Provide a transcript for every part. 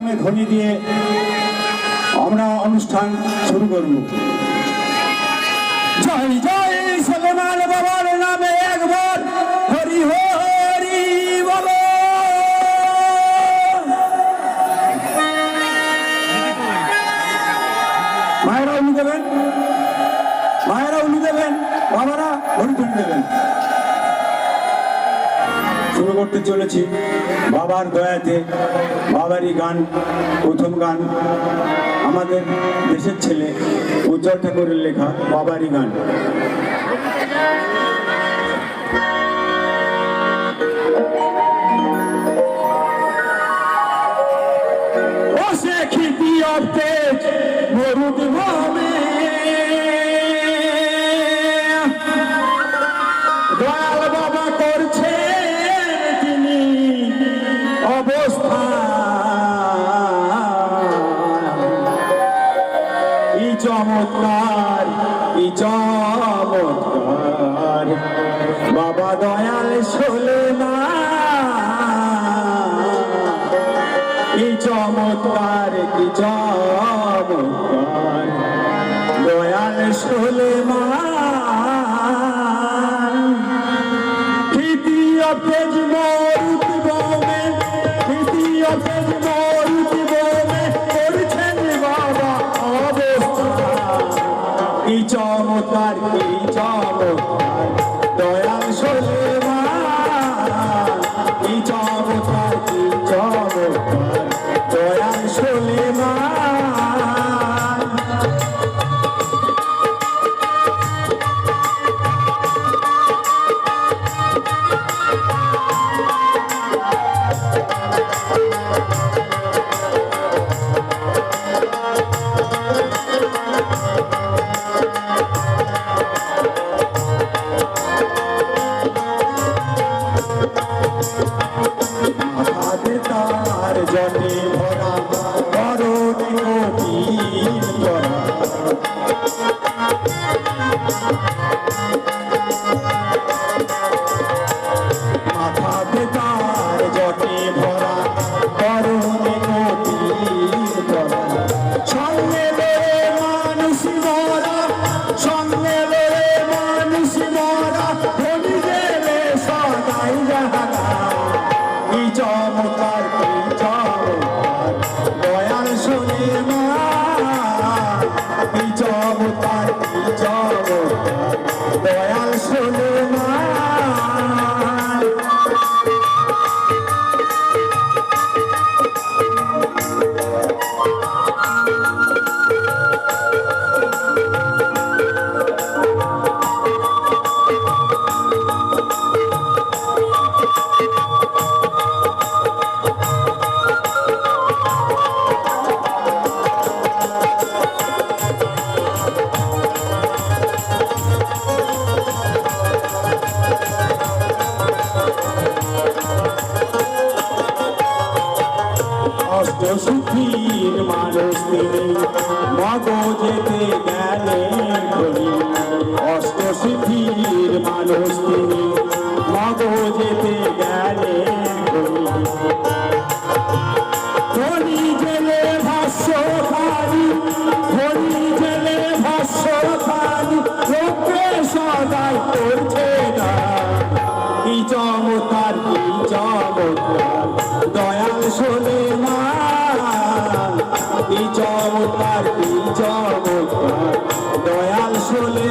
ধ্বনি দিয়ে আমরা অনুষ্ঠান শুরু করব। জয় জয় সলমান বাবার নামে একবার হরি হরি বল। মায়েরা উনি দেবেন মায়েরা উনি দেবেন বাবারা হরি ধ্বনি দেবেন। শুরু করতে চলেছি। বাবার দয়াতে বাবারই গান, প্রথম গান। আমাদের দেশের ছেলে উজ্জ্বল ঠাকুরের লেখা বাবারই গান। ও সে খিতি চমৎকার বাবা দয়াল শোলে না কি চমৎকার কি চমৎকার। দয়াল শোলে মা অষ্ট সুখীর মানুষ তিনি মগজেতে গেলেন ধনী সুখীর মানুষ তিনি মগজেতে গেলেন ভাষ্য ভাষ্য করছে না চমৎকার কি চমৎকার দয়াল শোনে মা কি চমৎকার কি চমৎকার। দয়াল শোনে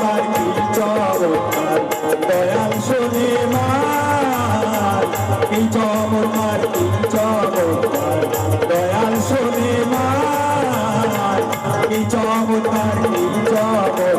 চমৎকার কি চমৎকার দয়াল শোনে মান কি চমৎকার কি চমৎকার দয়াল শোনে মান কি চমৎকার কি চমৎকার